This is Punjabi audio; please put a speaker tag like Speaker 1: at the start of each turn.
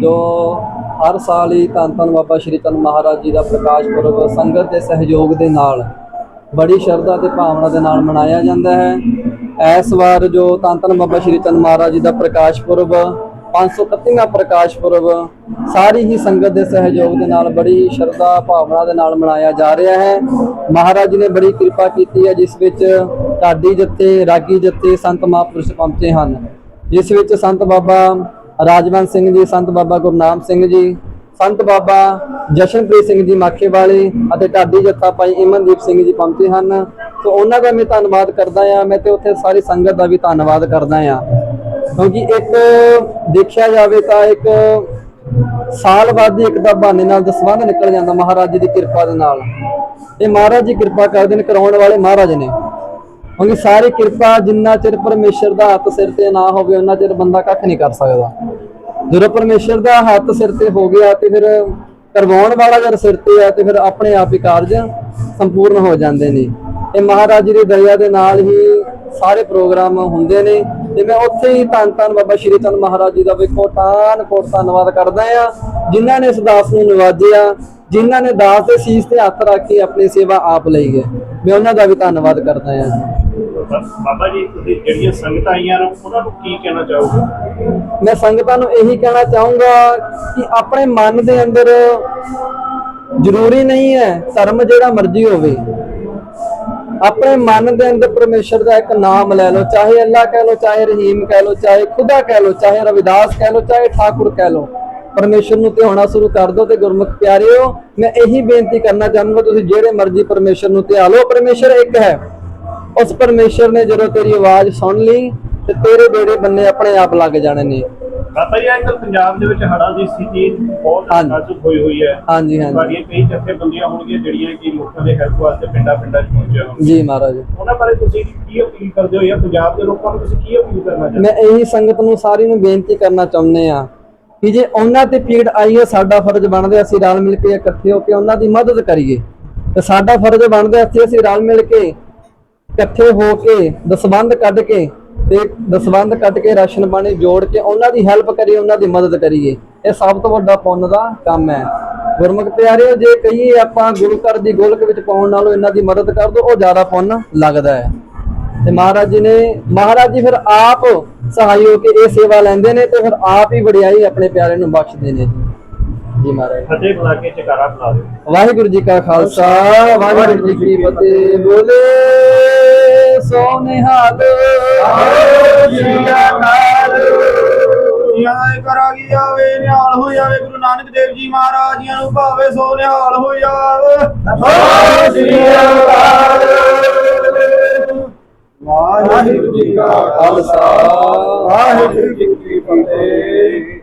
Speaker 1: ਜੋ ਹਰ ਸਾਲ ਹੀ ਧੰਨ ਧੰਨ ਬਾਬਾ ਸ਼੍ਰੀ ਚੰਦ ਮਹਾਰਾਜ ਜੀ ਦਾ ਪ੍ਰਕਾਸ਼ ਪੁਰਬ ਸੰਗਤ ਦੇ ਸਹਿਯੋਗ ਦੇ ਨਾਲ, ਬੜੀ ਸ਼ਰਧਾ ਤੇ ਭਾਵਨਾ ਦੇ ਨਾਲ ਮਨਾਇਆ ਜਾਂਦਾ ਹੈ। ਇਸ ਵਾਰ ਜੋ ਧੰਨ ਧੰਨ ਬਾਬਾ ਸ਼੍ਰੀ ਚੰਦ ਮਹਾਰਾਜ ਜੀ ਦਾ ਪ੍ਰਕਾਸ਼ ਪੁਰਬ 531ਵਾਂ ਪ੍ਰਕਾਸ਼ ਪੁਰਬ, ਸਾਰੀ ਹੀ ਸੰਗਤ ਦੇ ਸਹਿਯੋਗ ਦੇ ਨਾਲ ਬੜੀ ਸ਼ਰਧਾ ਭਾਵਨਾ ਦੇ ਨਾਲ ਮਨਾਇਆ ਜਾ ਰਿਹਾ ਹੈ। ਮਹਾਰਾਜ ਜੀ ਨੇ ਬੜੀ ਕਿਰਪਾ ਕੀਤੀ ਹੈ, ਜਿਸ ਵਿੱਚ ਢਾਡੀ ਜੱਥੇ, ਰਾਗੀ ਜੱਥੇ ਸੰਤ ਮਹਾਂਪੁਰਸ਼ ਪਹੁੰਚੇ ਹਨ। ਜਿਸ ਵਿੱਚ ਸੰਤ ਬਾਬਾ ਰਾਜਵੰਤ ਸਿੰਘ ਜੀ, ਸੰਤ ਬਾਬਾ ਗੁਰਨਾਮ ਸਿੰਘ ਜੀ, ਸੰਤ ਬਾਬਾ ਜਸ਼ਨਪ੍ਰੀਤ ਸਿੰਘ ਜੀ ਮਾਖੇ ਵਾਲੇ ਅਤੇ ਢਾਡੀ ਜੱਥਾ ਭਾਈ ਇਮਨਦੀਪ ਸਿੰਘ ਜੀ ਪਹੁੰਚੇ ਹਨ। ਸੋ ਉਹਨਾਂ ਦਾ ਮੈਂ ਧੰਨਵਾਦ ਕਰਦਾ ਆ ਮੈਂ ਤੇ ਉੱਥੇ ਸਾਰੀ ਸੰਗਤ ਦਾ ਵੀ ਧੰਨਵਾਦ ਕਰਦਾ ਆ ਕਿਉਂਕਿ ਇੱਕ ਦੇਖਿਆ ਜਾਵੇ ਤਾਂ ਇੱਕ ਸਾਲ ਬਾਅਦ ਹੀ ਇੱਕ ਦਾ ਬਹਾਨੇ ਨਾਲ ਦਸਵੰਧ ਨਿਕਲ ਜਾਂਦਾ ਮਹਾਰਾਜ ਜੀ ਦੀ ਕਿਰਪਾ ਦੇ ਨਾਲ। ਇਹ ਮਹਾਰਾਜ ਜੀ ਕਿਰਪਾ ਕਰਦੇ ਨੇ, ਕਰਾਉਣ ਵਾਲੇ ਮਹਾਰਾਜ ਨੇ। ਕਿਉਂਕਿ ਸਾਰੀ ਕਿਰਪਾ ਜਿੰਨਾ ਚਿਰ ਪਰਮੇਸ਼ਰ ਦਾ ਹੱਥ ਸਿਰ ਤੇ ਨਾ ਹੋਵੇ, ਉਹਨਾਂ ਚਿਰ ਬੰਦਾ ਕੱਖ ਨਹੀਂ ਕਰ ਸਕਦਾ। ਜਦੋਂ ਪਰਮੇਸ਼ਰ ਦਾ ਹੱਥ ਸਿਰ ਤੇ ਹੋ ਗਿਆ ਤੇ ਫਿਰ ਕਰਵਾਉਣ ਵਾਲਾ ਜਦ ਸਿਰ ਤੇ ਆ ਤੇ ਫਿਰ ਆਪਣੇ ਆਪ ਹੀ ਕਾਰਜ ਸੰਪੂਰਨ ਹੋ ਜਾਂਦੇ ਨੇ। ਇਹ ਮਹਾਰਾਜ ਜੀ ਦੀ ਦਇਆ ਦੇ ਨਾਲ ਹੀ ਸਾਰੇ ਪ੍ਰੋਗਰਾਮ ਹੁੰਦੇ ਨੇ ਤੇ ਮੈਂ ਉੱਥੇ ਹੀ ਧੰਨ ਧੰਨ ਬਾਬਾ ਸ਼੍ਰੀ ਚੰਦ ਮਹਾਰਾਜ ਜੀ ਦਾ ਵੇਖੋ ਕੋਟਾਨ ਕੋਟ ਧੰਨਵਾਦ ਕਰਦਾ ਆ ਜਿਨ੍ਹਾਂ ਨੇ ਇਸ ਦਾਸ ਨੂੰ ਨਿਵਾਜਿਆ, ਜਿਨ੍ਹਾਂ ਨੇ ਦਾਸ ਦੇ ਸੀਸ ਤੇ ਹੱਥ ਰੱਖ ਕੇ ਆਪਣੀ ਸੇਵਾ ਆਪ ਲਈ ਗਏ ਮੈਂ ਉਹਨਾਂ ਦਾ ਵੀ ਧੰਨਵਾਦ ਕਰਦਾ ਆ
Speaker 2: ਬਾਬਾ ਜੀ, ਤੁਸੀਂ ਜਿਹੜੀਆਂ ਸੰਗਤਾਂ ਆਈਆਂ ਨੇ, ਉਹਨਾਂ ਨੂੰ ਕੀ ਕਹਿਣਾ ਚਾਹੋਗੇ?
Speaker 1: ਮੈਂ ਸੰਗਤਾਂ ਨੂੰ ਇਹੀ ਕਹਿਣਾ ਚਾਹੂੰਗਾ ਕਿ ਆਪਣੇ ਮਨ ਦੇ ਅੰਦਰ ਜ਼ਰੂਰੀ ਨਹੀਂ ਹੈ ਧਰਮ ਜਿਹੜਾ ਮਰਜ਼ੀ ਹੋਵੇ। ਆਪਣੇ ਮਨ ਦੇ ਅੰਦਰ ਪਰਮੇਸ਼ਰ ਦਾ ਇੱਕ ਨਾਮ ਲੈ ਲਓ, ਚਾਹੇ ਅੱਲਾ ਕਹਿ ਲਓ, ਚਾਹੇ ਰਹੀਮ ਕਹਿ ਲਓ, ਚਾਹੇ ਖੁਦਾ ਕਹਿ ਲਓ, ਚਾਹੇ ਰਵਿਦਾਸ ਕਹਿ ਲਓ, ਚਾਹੇ ਠਾਕੁਰ ਕਹਿ ਲਓ। ਪਰਮੇਸ਼ਰ ਨੂੰ ਧਿਆਉਣਾ ਸ਼ੁਰੂ ਕਰ ਦਿਓ ਤੇ ਗੁਰਮੁਖ ਪਿਆਰਿਓ, ਮੈਂ ਇਹੀ ਬੇਨਤੀ ਕਰਨਾ ਚਾਹੁੰਦਾ ਤੁਸੀਂ ਜਿਹੜੇ ਮਰਜ਼ੀ ਪਰਮੇਸ਼ਰ ਨੂੰ ਧਿਆ ਲਓ। ਪਰਮੇਸ਼ਰ ਇੱਕ ਹੈ। ਉਸ ਪਰਮੇਸ਼ਰ ਨੇ ਜਦੋਂ ਤੇਰੀ ਆਵਾਜ਼ ਸੁਣ ਲਈ ਤੇ ਤੇਰੇ ਬੇੜੇ ਬੰਨੇ ਆਪਣੇ ਆਪ ਲੱਗ ਜਾਣੇ ਨੇ।
Speaker 2: ਬਾਬਾ ਜੀ ਅੱਜ ਪੰਜਾਬ ਦੇ ਵਿੱਚ ਹੜ੍ਹਾਂ ਦੀ ਸਥਿਤੀ ਬਹੁਤ
Speaker 1: ਹਾਂਜੀ।
Speaker 2: ਨਾਜ਼ੁਕ ਹੋਈ ਹੋਈ ਹੈ।
Speaker 1: ਹਾਂਜੀ ਹਾਂਜੀ।
Speaker 2: ਤੁਹਾਡੀਆਂ ਕਈ ਜਥੇਬੰਦੀਆਂ ਹੋਣਗੀਆਂ ਜਿਹੜੀਆਂ ਕਿ ਲੋਕਾਂ ਦੇ ਹੈਲਪ ਵਾਸਤੇ ਪਿੰਡਾਂ ਪਿੰਡਾਂ 'ਚ ਪਹੁੰਚਿਆ ਹੋਣ
Speaker 1: ਜੀ ਮਹਾਰਾਜ।
Speaker 2: ਉਹਨਾਂ ਬਾਰੇ ਤੁਸੀਂ ਕੀ ਅਪੀਲ ਕਰਦੇ ਹੋ ਜਾਂ ਪੰਜਾਬ ਦੇ ਲੋਕਾਂ ਨੂੰ ਤੁਸੀਂ ਕੀ ਅਪੀਲ ਕਰਨਾ ਚਾਹੁੰਦੇ
Speaker 1: ਮੈਂ ਇਹੀ ਸੰਗਤ ਨੂੰ ਸਾਰੀ ਨੂੰ ਬੇਨਤੀ ਕਰਨਾ ਚਾਹੁੰਦੇ ਆ ਕਿ ਜੇ ਉਹਨਾਂ ਤੇ ਪੀੜ ਆਈ ਹੈ ਸਾਡਾ ਫਰਜ਼ ਬਣਦਾ ਅਸੀਂ ਰਲ ਮਿਲ ਕੇ ਇਕੱਠੇ ਹੋ ਕੇ ਉਹਨਾਂ ਦੀ ਮਦਦ ਕਰੀਏ। ਤੇ ਸਾਡਾ ਫਰਜ਼ ਬਣਦਾ ਇੱਥੇ ਅਸੀਂ ਰਲ ਮਿਲ ਕੇ ਇਕੱਠੇ ਹੋ ਕੇ ਦਸਵੰਧ ਕੱਢ ਕੇ ਤੇ ਦਸਵੰਧ ਕੱਢ ਕੇ ਰਾਸ਼ਨ ਪਾਣੀ ਜੋੜ ਕੇ ਉਹਨਾਂ ਦੀ ਹੈਲਪ ਕਰੀਏ, ਉਹਨਾਂ ਦੀ ਮਦਦ ਕਰੀਏ। ਇਹ ਸਭ ਤੋਂ ਵੱਡਾ ਪੁੰਨ ਦਾ ਕੰਮ ਹੈ। ਗੁਰਮੁਖ ਪਿਆਰਿਓ, ਜੇ ਕਹੀਏ ਆਪਾਂ ਗੁਰੂ ਘਰ ਦੀ ਗੋਲਕ ਵਿੱਚ ਪਾਉਣ ਨਾਲੋਂ ਇਹਨਾਂ ਦੀ ਮਦਦ ਕਰ ਦੋ, ਉਹ ਜ਼ਿਆਦਾ ਪੁੰਨ ਲੱਗਦਾ ਹੈ। ਤੇ ਮਹਾਰਾਜ ਜੀ ਨੇ, ਮਹਾਰਾਜ ਜੀ ਫਿਰ ਆਪ ਸਹਾਈ ਹੋ ਕੇ ਇਹ ਸੇਵਾ ਲੈਂਦੇ ਨੇ ਤੇ ਫਿਰ ਆਪ ਹੀ ਵਡਿਆਈ ਆਪਣੇ ਪਿਆਰੇ ਨੂੰ ਬਖਸ਼ਦੇ ਨੇ ਜੀ ਜੀ। ਮਹਾਰਾਜ
Speaker 2: ਫਤਿਹ ਬੁਲਾ ਕੇ ਜਕਾਰਾ ਬੁਲਾ ਦਿਓ।
Speaker 1: ਵਾਹਿਗੁਰੂ ਜੀ ਕਾ ਖਾਲਸਾ ਵਾਹਿਗੁਰੂ ਜੀ ਕੀ ਫਤਿਹ। ਬੋਲੇ ਸੋ ਨਿਹਾਲ
Speaker 3: ਨਿਆਏ ਕਰਾਗੀ ਆਵੇ ਨਿਹਾਲ ਹੋ ਜਾਵੇ ਗੁਰੂ ਨਾਨਕ ਦੇਵ ਜੀ ਮਹਾਰਾਜ ਜੀਆਂ ਨੂੰ ਭਾਵੇ ਸੋ ਨਿਹਾਲ ਹੋ ਜਾਵੇ। ਸ੍ਰੀ ਅਕਾਲ ਵਾਹਿਗੁਰੂ ਜੀ ਕਾ ਖਾਲਸਾ। ਵਾਹਿਗੁਰੂ ਜੀ ਕੀ ਫਤਿਹ।